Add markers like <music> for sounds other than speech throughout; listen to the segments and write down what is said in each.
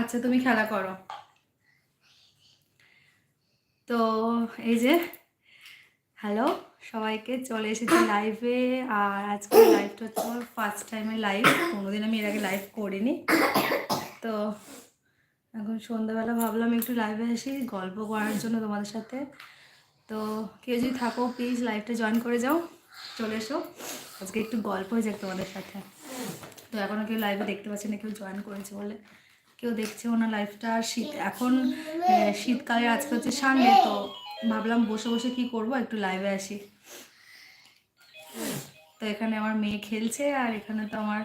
আচ্ছা তুমি খেলা করো। তো এই যে, হ্যালো, সবাইকে চলে এসেছি লাইভে আর আজকে লাইভটা হচ্ছে আমার ফার্স্ট টাইমের লাইভ কোনোদিন আমি এর আগে লাইভ করিনি। তো এখন সন্ধ্যাবেলা ভাবলাম একটু লাইভে আসি, গল্প করার জন্য তোমাদের সাথে। তো কেউ যদি থাকো প্লিজ লাইভটা জয়েন করে যাও। চলে এসো। আজকে একটু গল্প হয়ে যাক তোমাদের সাথে। তো এখনও কেউ লাইভে দেখতে পাচ্ছি না, কেউ জয়েন করেছে বলে। কেউ দেখছেও না লাইফটা শীত এখন শীতকালে আজকে হচ্ছে সামনে তো ভাবলাম বসে বসে কি করব একটু লাইভে আসি। তো এখানে আমার মেয়ে খেলছে আর এখানে তো আমার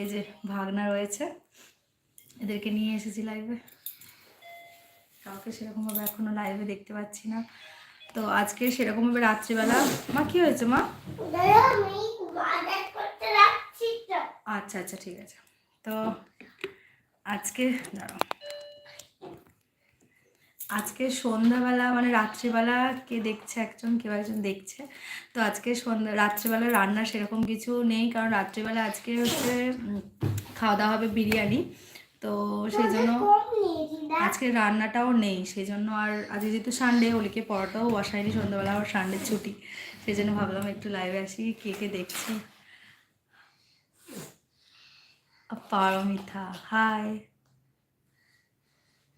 এই যে ভাগনা রয়েছে। এদেরকে নিয়ে এসেছি লাইভে কাউকে সেরকমভাবে এখনও লাইভে দেখতে পাচ্ছি না। তো আজকে সেরকমভাবে রাত্রিবেলা মা কি হয়েছে মা? আচ্ছা আচ্ছা ঠিক আছে। তো আজকে, দাঁড়াও। আজকে সন্ধ্যাবেলা মানে রাত্রিবেলা কে দেখছে একজন, কেউ একজন দেখছে। তো আজকে সন্ধ্যা, রাত্রিবেলা রান্না সেরকম কিছু নেই, কারণ রাত্রিবেলা আজকে হচ্ছে খাওয়া দাওয়া হবে বিরিয়ানি। তো সেই জন্য আজকে রান্নাটাও নেই, সেই জন্য আর আজকে যেহেতু সানডে ওলিকে পড়াটাও বসায়নি, সন্ধ্যাবেলা আবার সানডে ছুটি। সেই জন্য ভাবলাম একটু লাইভে আসি, কে কে দেখছে। পারমিতা হাই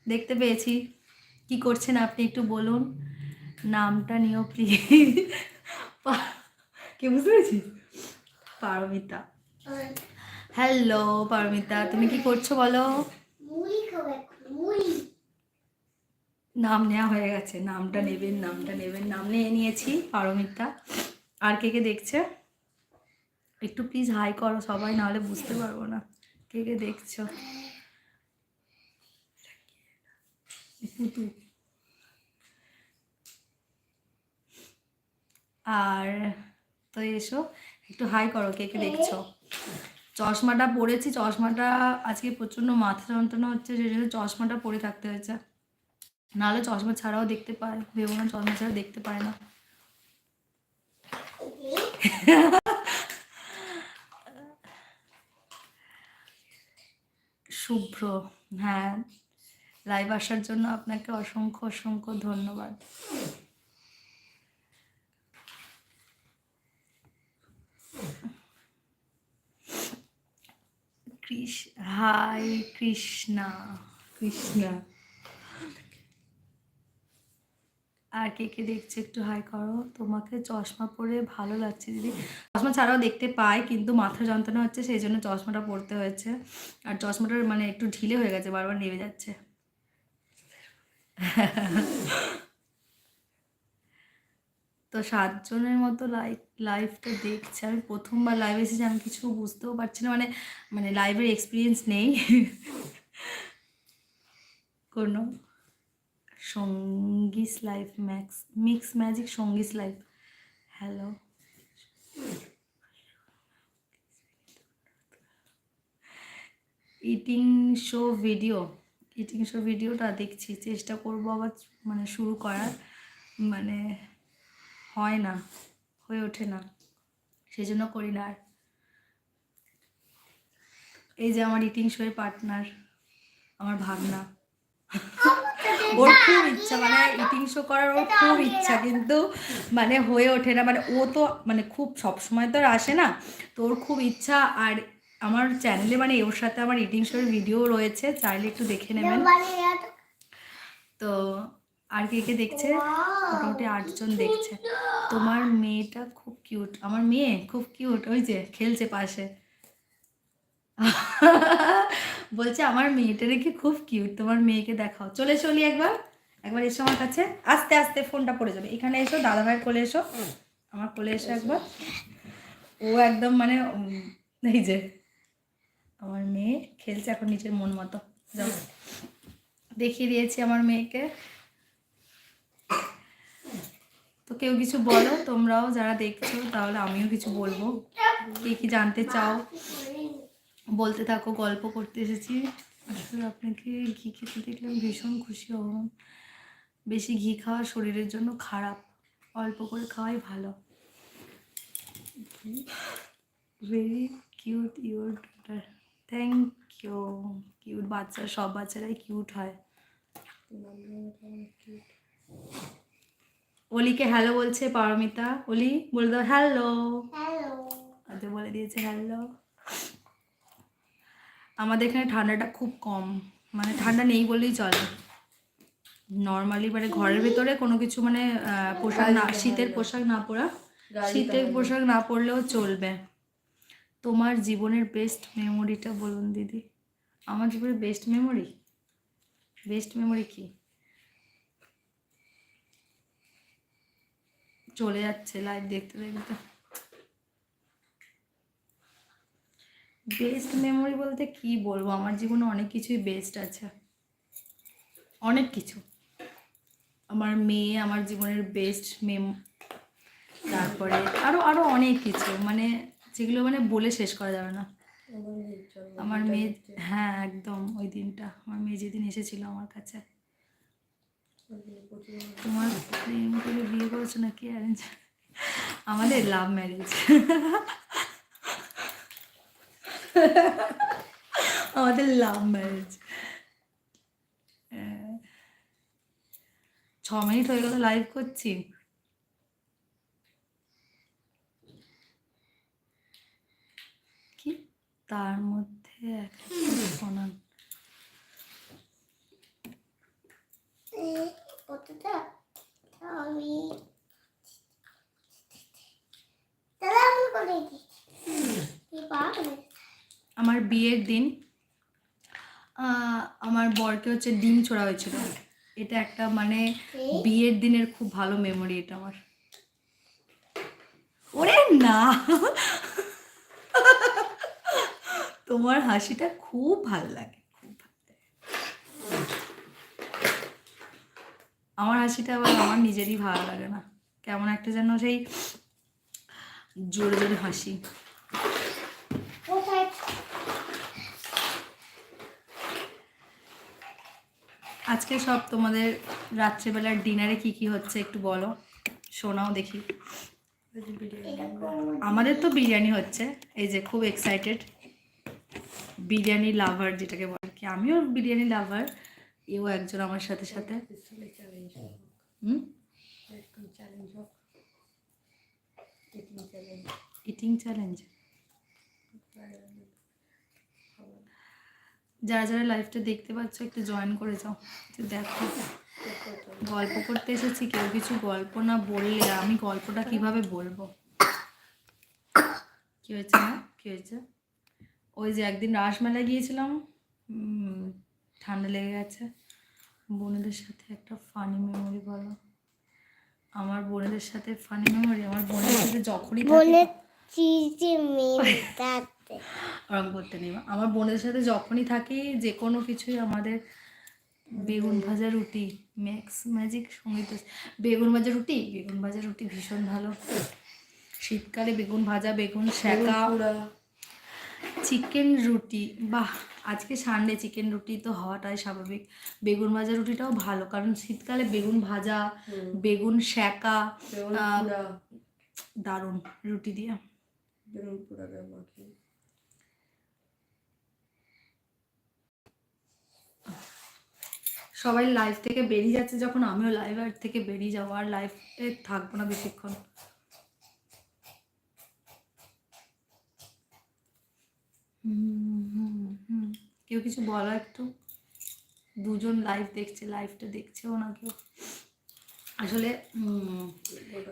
দেখতে পেয়েছি। কি করছেন আপনি একটু বলুন। নামটা নিও প্লিজ কে বুঝতে পেরেছিস? পারমিতা হ্যালো পারমিতা তুমি কি করছ বলো? নাম নেওয়া হয়ে গেছে। নামটা নেবেন নামটা নেবেন। নাম নিয়ে নিয়েছি পারমিতা আর কে কে দেখছে? একটু প্লিজ হাই করো সবাই, নাহলে বুঝতে পারব না। কে কে দেখছ? আর তো এসো, একটু হাই করো, কে কে দেখছ? চশমাটা পরেছি, চশমাটা আজকে প্রচণ্ড মাথা যন্ত্রণা হচ্ছে, সেই জন্য চশমাটা পরে থাকতে হয়েছে। নাহলে চশমা ছাড়াও দেখতে পায়, ভেবো না, চশমা ছাড়া দেখতে পায় না। শুভ্র। হ্যাঁ লাইভ আসার জন্য আপনাকে অসংখ্য অসংখ্য ধন্যবাদ। হাই কৃষ্ণা। কৃষ্ণা। আর কে কে দেখছে একটু হাই করো। তোমাকে চশমা পরে ভালো লাগছে দিদি। চশমা ছাড়াও দেখতে পাই, কিন্তু মাথা যন্ত্রণা হচ্ছে, সেই জন্য চশমাটা পরতে হয়েছে। আর চশমাটার মানে একটু ঢিলে হয়ে গেছে, বারবার নেমে যাচ্ছে। তো সাতজনের মতো লাইভ লাইভটা দেখছে। আমি প্রথমবার লাইভে এসেছি, আমি কিছু বুঝতেও পারছি না মানে মানে লাইভের এক্সপিরিয়েন্স নেই। কোনো সঙ্গীস life max, mix magic সঙ্গীস life. Hello. Eating show video, eating show ভিডিওটা দেখছি, চেষ্টা করব আবার মানে শুরু করার। মানে হয় না, হয়ে ওঠে না সেই জন্য করি না আর। এই যে আমার ইটিং শোয়ের পার্টনার, আমার ভাগনা ওর খুব ইচ্ছা মানে ইটিং শো করার ওর খুব ইচ্ছা কিন্তু মানে হয়ে ওঠে না। মানে ও তো মানে খুব সবসময় তো আর আসে না। তো ওর খুব ইচ্ছা আর আমার চ্যানেলে মানে ওর সাথে আমার ইটিং শোর ভিডিও রয়েছে চাইলে একটু দেখে নেবেন। তো আর কে কে দেখছে? মোটামুটি আটজন দেখছে। তোমার মেয়েটা খুব কিউট আমার মেয়ে খুব কিউট ওই যে খেলছে পাশে। <laughs> বলছে, আমার মেয়েটা নাকি খুব কিউট তোমার মেয়েকে দেখাও। চলে চলি একবার একবার এসো আমার কাছে। আস্তে আস্তে ফোনটা পড়ে যাবে। এখানে এসো দাদা ভাইয়ের কোলে এসো। আমার কোলে এসো একবার। ও একদম মানে এই যে, আমার মেয়ে খেলছে এখন নিজের মন মতো। যাও। দেখিয়ে দিয়েছি আমার মেয়েকে। তো কেউ কিছু বলো, তোমরাও যারা দেখছ, তাহলে আমিও কিছু বলব। কে কি জানতে চাও? বলতে থাকো গল্প করতে এসেছি। আসলে আপনাকে ঘি খেতে দেখলে আমি ভীষণ খুশি হব বেশি ঘি খাওয়া শরীরের জন্য খারাপ অল্প করে খাওয়াই ভালো। Very cute your daughter thank you cute বাচ্চা সব বাচ্চারাই কিউট হয়। অলিকে হ্যালো বলছে পারমিতা। অলি বলে দাও হ্যালো হ্যালো বলে দিয়েছে হ্যালো আমাদের এখানে ঠান্ডাটা খুব কম। মানে ঠান্ডা নেই বললেই চলে। নর্মালি মানে ঘরের ভিতরে কোনো কিছু মানে পোশাক না শীতের পোশাক না পরা। শীতের পোশাক না পরলেও চলবে। তোমার জীবনের বেস্ট মেমোরিটা বলুন দিদি। আমার জীবনের বেস্ট মেমোরি বেস্ট মেমোরি কি? চলে যাচ্ছে লাইভ দেখতে দেখতে। বেস্ট মেমোরি বলতে কি বলব? আমার জীবনে অনেক কিছুই বেস্ট আছে। অনেক কিছু। আমার মেয়ে আমার জীবনের বেস্ট মেম তারপরে আরও আরও অনেক কিছু। মানে যেগুলো মানে বলে শেষ করা যাবে না। আমার মেয়ে হ্যাঁ একদম ওই দিনটা। আমার মেয়ে যেদিন এসেছিল আমার কাছে। তোমার প্রেম করে বিয়ে করেছ নাকি, অ্যারেঞ্জ? আমাদের লাভ ম্যারেজ আমাদের লাভ ম্যারেজ ছ মিনিট হয়ে গেল লাইভ করছি। কি? তার মধ্যে শোনান আমার বিয়ের দিন আমার বরকে হচ্ছে ডিম ছোড়া হয়েছিল। এটা একটা মানে বিয়ের দিনের খুব ভালো মেমোরি এটা আমার। ওরে না! তোমার হাসিটা খুব ভালো লাগে, খুব ভালো লাগে। আমার হাসিটা আবার আমার নিজেরই ভালো লাগে না। কেমন একটা যেন সেই জোরে জোরে হাসি কোথায় আজকে সব তোমাদের রাত্রেবেলার ডিনারে কি কি হচ্ছে একটু বলো। শোনাও দেখি। আমাদের তো বিরিয়ানি হচ্ছে, এই যে খুব এক্সাইটেড বিরিয়ানি লাভার যেটাকে বলে কি, আমিও বিরিয়ানি লাভার এও একজন আমার সাথে সাথে। ইটিং চ্যালেঞ্জ যারা যারা লাইভটা দেখতে পাচ্ছ, একটু জয়েন করে যাও। একটু দেখো, গল্প করতে এসেছি, কেউ কিছু গল্প না বললে আমি গল্পটা কীভাবে বলব? কি হয়েছে না কি হয়েছে? ওই যে একদিন রাসমেলায় গিয়েছিলাম ঠান্ডা লেগে গেছে। বোনেদের সাথে একটা ফানি মেমোরি বলো। আমার বোনেদের সাথে ফানি মেমোরি আমার বোনের সাথে যখনই বলেছি ওরম করতে নেই। আমার বোনের সাথে যখনই থাকি যে কোনো কিছুই আমাদের বেগুন ভাজা রুটি ম্যাক্স ম্যাজিক সংগীত বেগুন ভাজা রুটি? বেগুন ভাজা রুটি ভীষণ ভালো। শীতকালে বেগুন ভাজা বেগুন শেকা চিকেন রুটি বাহ! আজকে সানডে চিকেন রুটি তো হওয়াটাই স্বাভাবিক। বেগুন ভাজা রুটিটাও ভালো কারণ শীতকালে বেগুন ভাজা বেগুন শেকা আহ, দারুণ রুটি দিয়ে। সবাই লাইভ থেকে বেরিয়ে যাচ্ছে যখন আমিও লাইভ আর থেকে বেরিয়ে যাব, আর লাইভে থাকব না বেশিক্ষণ। কেউ কিছু বলো একটু? দুজন লাইভ দেখছে লাইভটা দেখছেও না কেউ? আসলে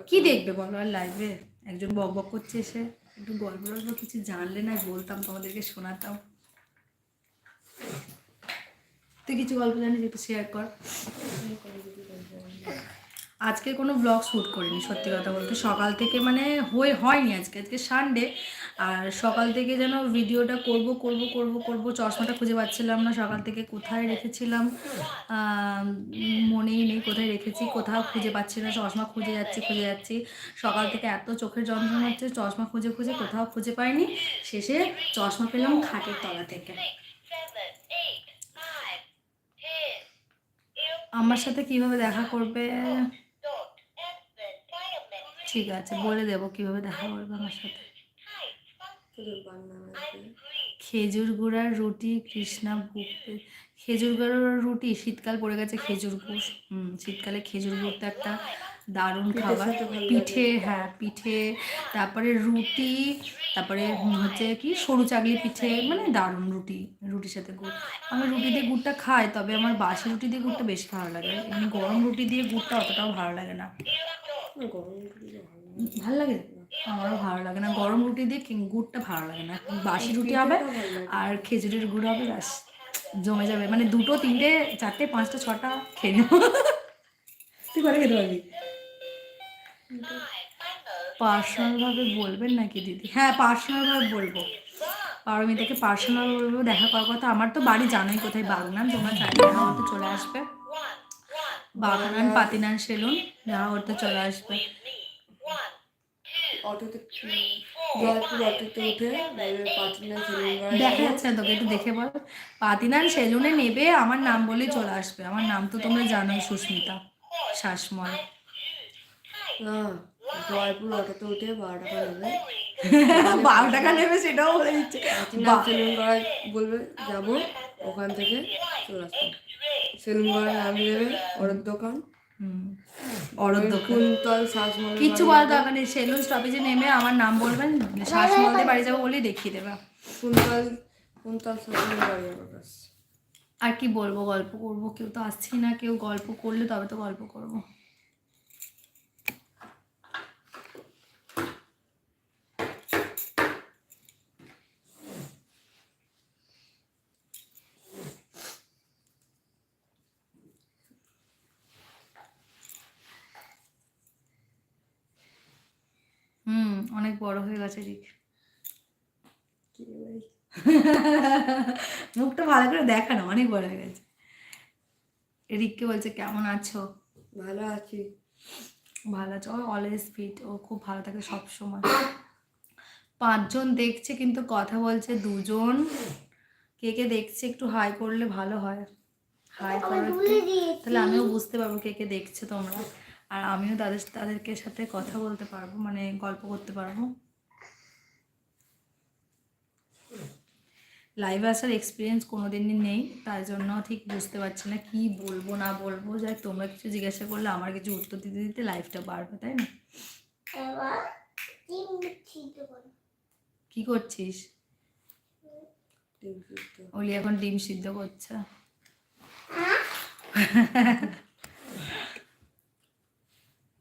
কি দেখবে বলো আর লাইভে একজন বক বক করছে এসে। একটু গল্প গল্প কিছু জানলে না, বলতাম তোমাদেরকে, শোনাতাম। তুই কিছু গল্প জানিস একটু শেয়ার কর। আজকে কোনো ব্লগ শ্যুট করিনি, সত্যি কথা বলতে। সকাল থেকে মানে হয়ে, হয়নি আজকে। আজকে সানডে আর সকাল থেকে যেন ভিডিওটা করব করব করব করব, চশমাটা খুঁজে পাচ্ছিলাম না। সকাল থেকে কোথায় রেখেছিলাম? মনেই নেই কোথায় রেখেছি, কোথাও খুঁজে পাচ্ছি না। চশমা খুঁজে যাচ্ছি খুঁজে যাচ্ছি। সকাল থেকে এত চোখের যন্ত্রণা হচ্ছে, চশমা খুঁজে খুঁজে কোথাও খুঁজে পাইনি। শেষে চশমা পেলাম খাটের তলা থেকে। আমার সাথে কীভাবে দেখা করবে? ঠিক আছে বলে দেব কীভাবে দেখা করবে আমার সাথে। খেজুর গুড়ার রুটি কৃষ্ণা ভুগতে খেজুর গুঁড়োর রুটি শীতকাল পড়ে গেছে খেজুর গুড়। হুম শীতকালে খেজুর গুড় তো একটা দারুণ খাবার। পিঠে হ্যাঁ পিঠে তারপরে রুটি তারপরে হচ্ছে কি সরু চাগলি পিঠে মানে দারুণ রুটি রুটির সাথে গুড়। আমি রুটি দিয়ে গুড়টা খাই তবে আমার বাসি রুটি দিয়ে গুড়টা বেশি ভালো লাগে। এমনি গরম রুটি দিয়ে গুড়টা অতটাও ভালো লাগে না। ভালো লাগে। আমারও ভালো লাগে না। গরম রুটি দিয়ে কি- গুড়টা ভালো লাগে না। বাসি রুটি হবে। আর খেজুরের গুড় হবে ব্যাস জমে যাবে। মানে দুটো তিনটে চারটে পাঁচটা ছটা খেয়ে নেব। তুই করে খেতে পারবি? পার্সোনালভাবে বলবেন নাকি দিদি? হ্যাঁ পার্সোনালভাবে বলব। পারমিতাকে পার্সোনাল বলব দেখা করার কথা। আমার তো বাড়ি জানোই কোথায় বাগনান। তোমরা চাইলে দেখা করতে চলে আসবে। বাগনান পাতিনান সেলুন দেখা করতে চলে আসবে। অটোতে জয়পুর অটোতে উঠে দেখা যাচ্ছে তোকে একটু দেখে বল। পাতিনান সেলুনে নেবে আমার নাম বলেই চলে আসবে। আমার নাম তো তোমরা জানোই সুস্মিতা শাসমল। না জয়পুর অটোতে উঠে বারো টাকা নেবে। <laughs> বারো টাকা নেবে সেটাও বলে দিচ্ছে। পাঁচনা সেলিম বলবে যাব ওখান থেকে চলে আসবে। সেলিম গড়ায় নামিয়ে দেবে ওর দোকান। কিচ্ছু বলার দরকার নেই সেলুন স্টপেজে নেমে আমার নাম বলবেন শাসমলতে বাড়ি যাব বলেই দেখিয়ে দেবে। কুন্তল বাড়ি আর কি বলব গল্প করব কেউ তো আসছি না কেউ গল্প করলে তবে তো গল্প করব হুম অনেক ভাই <laughs> মুখটা ভালো করে দেখা না অনেক বড় হয়ে গেছে। রিককে বলছে কেমন আছো? ভালো আছি। ভালো আছো। অলওয়েজ ফিট ও খুব ভালো থাকে সব সময়। পাঁচজন দেখছে কিন্তু কথা বলছে দুজন। কে কে দেখছে একটু হাই করলে ভালো হয়। হাই করো তাহলে আমিও বুঝতে পারব কে কে দেখছে তোমরা। আর আমিও তাদের তাদেরকে সাথে কথা বলতে পারব মানে গল্প করতে পারব। লাইভে আসার এক্সপিরিয়েন্স কোনো দিনই নেই তার জন্য ঠিক বুঝতে পারছি না কি বলব না বলব। যাই তোমরা কিছু জিজ্ঞাসা করলে আমার কিছু উত্তর দিতে দিতে লাইফটা বাড়বে তাই না? কি করছিস? ওলি এখন ডিম সিদ্ধ করছে।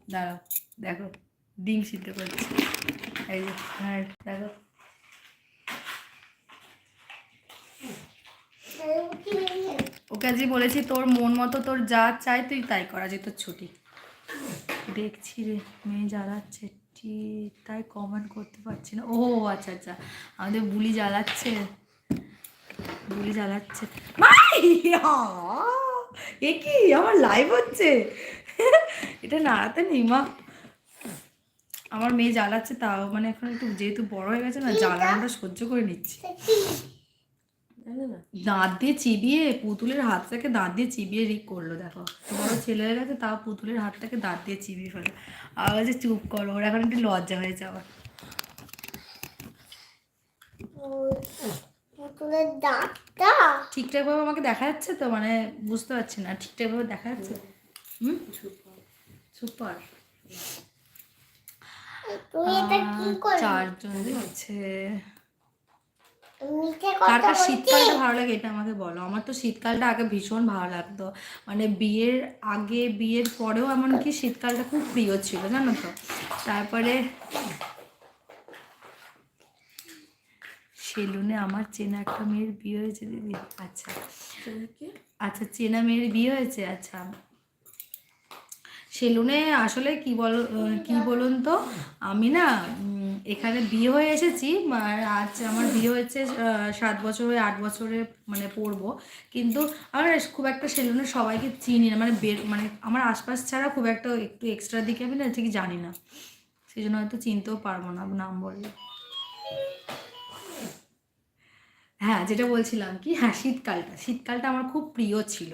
দাঁড়াও দেখো ডিম সিদ্ধ করছে। এই হ্যাঁ দেখো তাহলে কি হয়েছে? ওকে আজকে বলেছি, তোর মন মতো তোর যা চাই তুই তাই করা যে তোর ছুটি। দেখছি রে, মেয়ে জ্বালাচ্ছে তাই কমেন্ট করতে পারছি না। ও আচ্ছা আচ্ছা আমাদের বুলি জ্বালাচ্ছে বুলি জ্বালাচ্ছে! এ কি, আমার লাইভ হচ্ছে? এটা নাড়াতে নেই, মা। আমার মেয়ে জ্বালাচ্ছে, তাও মানে এখন একটু যেহেতু বড় হয়ে গেছে না, জ্বালানোটা সহ্য করে নিচ্ছি। দাঁত দিয়ে চিবিয়ে পুতুলের হাতটাকে দাঁত দিয়ে চিবিয়ে রিক করল দেখো। বড় ছেলে হয়ে গেছে তাও পুতুলের হাতটাকে দাঁত দিয়ে চিবিয়ে ফেলে। আবার বলছে চুপ করো। ওর এখন একটু লজ্জা হয়েছে আবার। পুতুলের দাঁতটা? ঠিকঠাকভাবে আমাকে দেখা যাচ্ছে তো? মানে বুঝতে পারছি না ঠিকঠাকভাবে দেখা যাচ্ছে? হুম? সুপার। চারজন মিঠে কার কার শীতকালটা ভালো লাগে এটা আমাকে বলো? আমার তো শীতকালটা আগে ভীষণ ভালো লাগতো। মানে বিয়ের আগে বিয়ের পরেও এমনকি শীতকালটা খুব প্রিয় ছিল জানো তো? তারপরে সেলুনে আমার চেনা একটা মেয়ের বিয়ে হয়েছে দিদি। আচ্ছা। আচ্ছা চেনা মেয়ের বিয়ে হয়েছে? আচ্ছা। সেলুনে আসলে কি বল কি বলুন তো? আমি না এখানে বিয়ে হয়ে এসেছি, আর আজ আমার বিয়ে হয়েছে সাত বছর হয়ে আট বছরে মানে পড়ব। কিন্তু আমার খুব একটা সেলুনে সবাইকে চিনি না মানে বের মানে আমার আশপাশ ছাড়া খুব একটা একটু এক্সট্রা দিকে আমি না ঠিক জানি না। সেই জন্য হয়তো চিনতেও পারব না নাম বললে। হ্যাঁ যেটা বলছিলাম কি? হ্যাঁ শীতকালটা। শীতকালটা আমার খুব প্রিয় ছিল।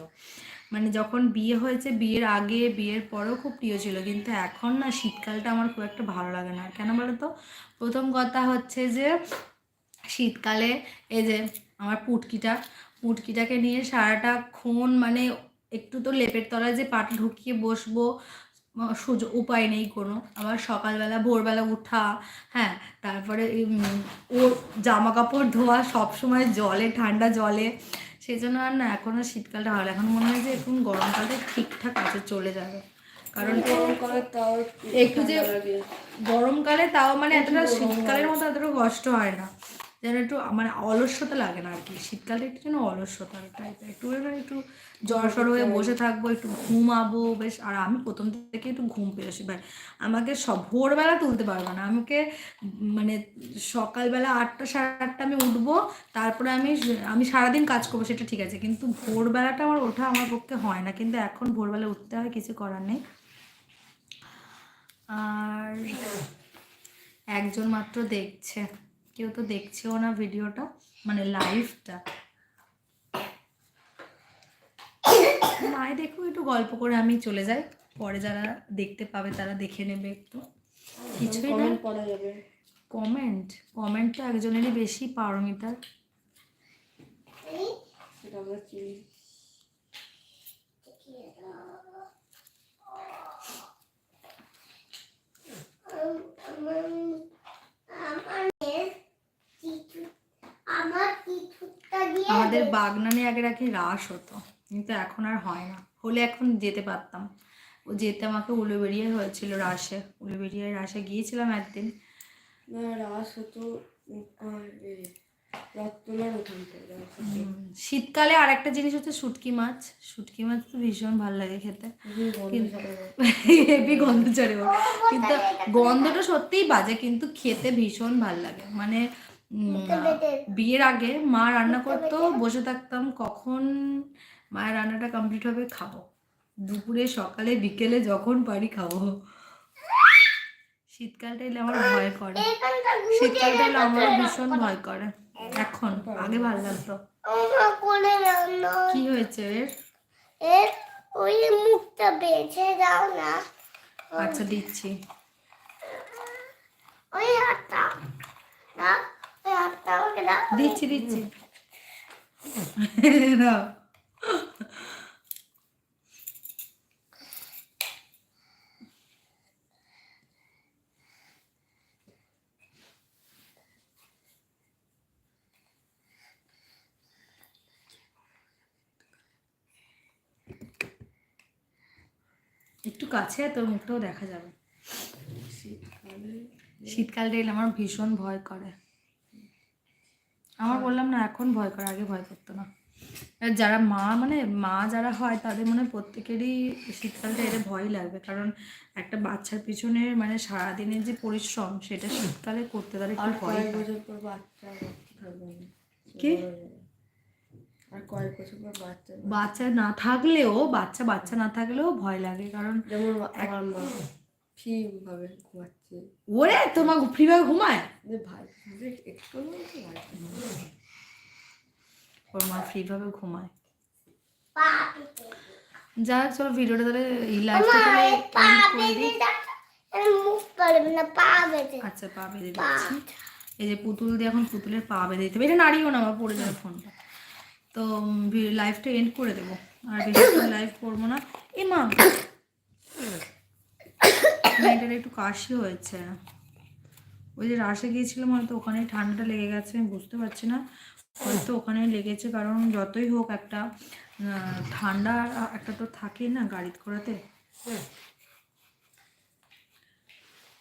মানে যখন বিয়ে হয়েছে, বিয়ের আগে, বিয়ের পরেও খুব প্রিয় ছিল। কিন্তু এখন না, শীতকালটা আমার খুব একটা ভালো লাগে না। কেন বলো তো? প্রথম কথা হচ্ছে যে, শীতকালে এই যে আমার পুটকিটা, পুটকিটাকে নিয়ে সারাটা ক্ষণ মানে একটু তো লেপের তলায় যে পাটা ঢুকিয়ে বসবো, সুযোগ, উপায় নেই কোনো। আবার সকালবেলা, ভোরবেলা উঠা হ্যাঁ তারপরে ওর জামা কাপড় ধোয়া, সবসময় জলে, ঠান্ডা জলে সেই জন্য আর না এখন আর শীতকালটা ভালো এখন মনে হয় যে এখন গরমকালটা ঠিকঠাক আছে চলে যাবে। কারণ একটু যে গরমকালে তাও মানে এতটা শীতকালের মতো এতটা কষ্ট হয় না। যেন একটু মানে অলস্যতা লাগে না আর কি শীতকালে একটু যেন অলস্যতা টাইপের একটু একটু জ্বর সর হয়ে বসে থাকব, একটু ঘুমাবো, বেশ। আর আমি প্রথম থেকে একটু ঘুম পেয়েছি ভাই আমাকে সব ভোরবেলা তুলতে পারবে না। আমাকে মানে সকালবেলা আটটা, সাড়ে আটটা আমি উঠবো, তারপরে আমি আমি সারাদিন কাজ করব, সেটা ঠিক আছে। কিন্তু ভোরবেলাটা আমার ওঠা আমার পক্ষে হয় না। কিন্তু এখন ভোরবেলা উঠতে হয়, কিছু করার নেই। আর একজন মাত্র দেখছে। কেউ তো দেখছেও না ভিডিওটা মানে লাইভটা মায় দেখো একটু গল্প করে আমি চলে যাই পরে যারা দেখতে পাবে তারা দেখে নেবে একটু। কিছুই না। কমেন্ট কমেন্ট কমেন্ট তো একজনেরই বেশি পারমিতার আমরা চিনি আমার কিছু আমার কিছুটা দিয়ে আমাদের বাগনানে আগে আগে রাস হতো কিন্তু এখন আর হয় না। হলে এখন যেতে পারতাম। ও যেতে আমাকে উলুবেড়িয়ে হয়েছিল রাসে উলুবেড়িয়ায় রাসে গিয়েছিলাম একদিন। রাস হতো শীতকালে আর একটা জিনিস হচ্ছে শুটকি মাছ। শুটকি মাছ তো ভীষণ ভালো লাগে খেতে। হেভি গন্ধ চড়ে কিন্তু গন্ধটা সত্যিই বাজে কিন্তু খেতে ভীষণ ভালো লাগে। মানে বিয়ের আগে মা রান্না করতো বসে থাকতাম কখন মায়ের রান্নাটা কমপ্লিট হবে খাব। দুপুরে সকালে বিকেলে যখন পারি খাব। শীতকালটা এলে আমার ভয় করে। শীতকালটা এলে আমার ভীষণ ভয় করে। এখন আগে ভালো লাগতো। কি হয়েছে এর? ওই মুখটা বেছে দাও না। আচ্ছা দিচ্ছি। ওই হাতটা না দিচ্ছি দিচ্ছি। <laughs> একটু কাছে তোর মুখটাও দেখা যাবে। শীতকালে শীতকালটা এলে আমার ভীষণ ভয় করে। আমার বললাম না এখন ভয় করে আগে ভয় করতো না। যারা মা মানে মা যারা হয় তাদের মনে প্রত্যেকেরই শীতকালটা এলে ভয় লাগবে। কারণ একটা বাচ্চার পিছনে মানে সারাদিনের যে পরিশ্রম সেটা শীতকালে করতে তার আর একটু ভয় কয়েক বছর পর বাচ্চা কি? আর কয়েক বছর পর বাচ্চা বাচ্চা না থাকলেও বাচ্চা বাচ্চা না থাকলেও ভয় লাগে। কারণ যেমন আমার মা। ফি ভাবে ঘুমাচ্ছে। ওরে তোমার ফ্রিভাবে ঘুমায়? যে ভাই একটু ওর মা ফ্রিভাবে ঘুমায়। যা চলো ভিডিওটা তাহলে এই লাইফটা তাহলে আচ্ছা পা বেঁধে দিচ্ছি। এই যে পুতুল দিয়ে এখন পুতুলের পা বেঁধে দিতে হবে। এটা নাড়িও না আমার পড়ে যাবে ফোনটা। তো লাইফটা এন্ড করে দেবো। আর বেশি লাইভ করব না। এ মা মেয়েটার একটু কাশি হয়েছে। ওই যে রাসে গিয়েছিলাম, হয়তো ওখানে ঠান্ডাটা লেগে গেছে, আমি বুঝতে পারছি না। হয়তো ওখানে লেগেছে, কারণ যতই হোক একটা ঠান্ডা একটা তো থাকেই না গাড়ি করাতে।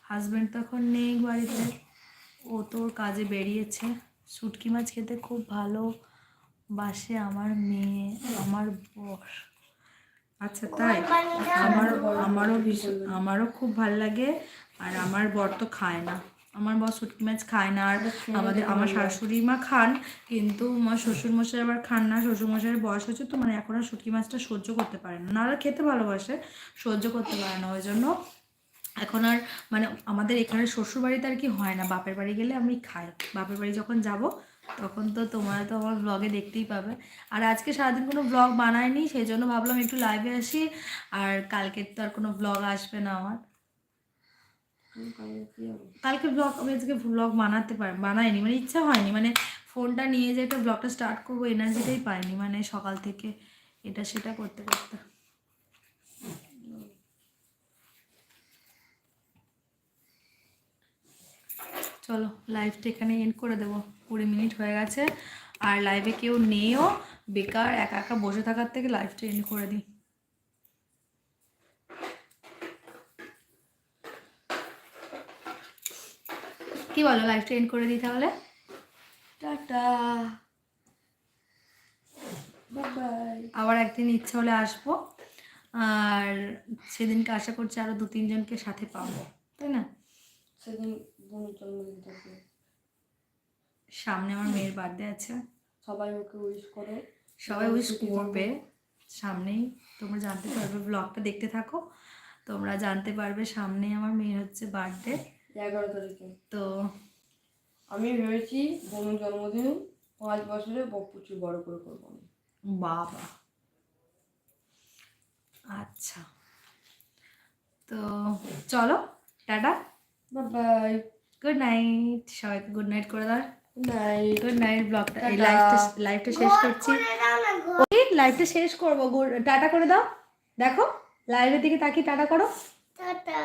হাজব্যান্ড তখন নেই বাড়িতে, ও তোর কাজে বেরিয়েছে। শুটকি মাছ খেতে খুব ভালো বাসে আমার মেয়ে, আমার বর। আচ্ছা তাই? আমার আমারও ভীষণ আমারও খুব ভালো লাগে, আর আমার বর তো খায় না। আমার বর শুটকি মাছ খায় না, আর আমাদের, আমার শাশুড়ি মা খান, কিন্তু আমার শ্বশুর মশাই আবার খান না। শ্বশুর মশাইয়ের বয়স হচ্ছে তো মানে এখন আর শুটকি মাছটা সহ্য করতে পারে না। নাহলে খেতে ভালোবাসে, সহ্য করতে পারে না, ওই জন্য এখন আর মানে আমাদের এখানে শ্বশুর বাড়িতে আর কি হয় না। বাপের বাড়ি গেলে আমি খাই। বাপের বাড়ি যখন যাব তখন তো তোমরা তো আমার ব্লগে দেখতেই পাবে। আর আজকে সারাদিন কোনো ব্লগ বানায়নি সেই জন্য ভাবলাম একটু লাইভে আসি। আর কালকের তো আর কোনো ব্লগ আসবে না আমার। কালকে ব্লগ আমি আজকে ব্লগ বানাতে পারি, বানাইনি মানে ইচ্ছা হয়নি মানে ফোনটা নিয়ে যে একটা ব্লগটা স্টার্ট করব এনার্জিটাই পাইনি মানে সকাল থেকে এটা সেটা করতে করতে। চলো লাইভটা এখানে এন্ড করে দেবো। কুড়ি মিনিট হয়ে গেছে। আর লাইভে কেউ নেও বেকার, একা একা বসে থাকার থেকে লাইভটা এন্ড করে দিই। কি বলো লাইভটা এন্ড করে দিই তাহলে? টাটা। আবার একদিন ইচ্ছা হলে আসব। আর সেদিনকে আশা করছি আরও দু তিনজনকে সাথে পাবো। তাই না? সেদিন সামনে আমার মেয়ের বার্থডে আছে। সবাই ওকে উইশ করো। সবাই উইশ করবে। সামনেই তোমরা জানতে পারবে ব্লগটা দেখতে থাকো। তোমরা জানতে পারবে সামনেই আমার মেয়ের হচ্ছে বার্থডে এগারো তারিখে। তো আমি ভেবেছি বোনের জন্মদিন পাঁচ বছরে প্রচুর বড় করে করব আমি। বাবা। আচ্ছা। তো চলো টাটা। বাই গুড নাইট সবাইকে গুড নাইট করে দাও। গুড নাইট ব্লগটা এই। লাইভটা লাইভটা শেষ করছি। ওকে লাইফটা ওই লাইভটা শেষ করব। টাটা করে দাও। দেখো লাইভের দিকে তাকিয়ে টাটা করো। টাটা